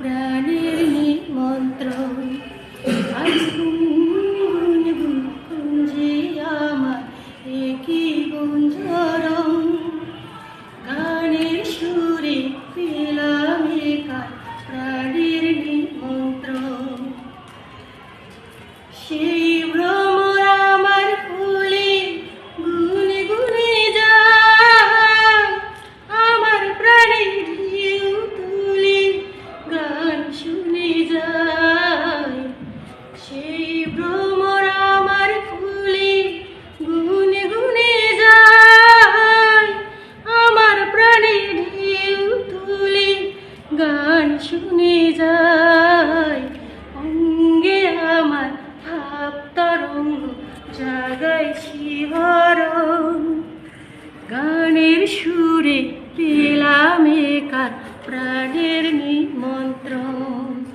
প্রাণের নিমন্ত্রণ। আজ গুঞ্জে আমার একই গুঞ্জরা শুনে যায়। অঙ্গে আমার ভাব তরঙ্গ জাগায় শিহরণ। গানের সুরে পেলাম একার প্রাণের নিমন্ত্রণ।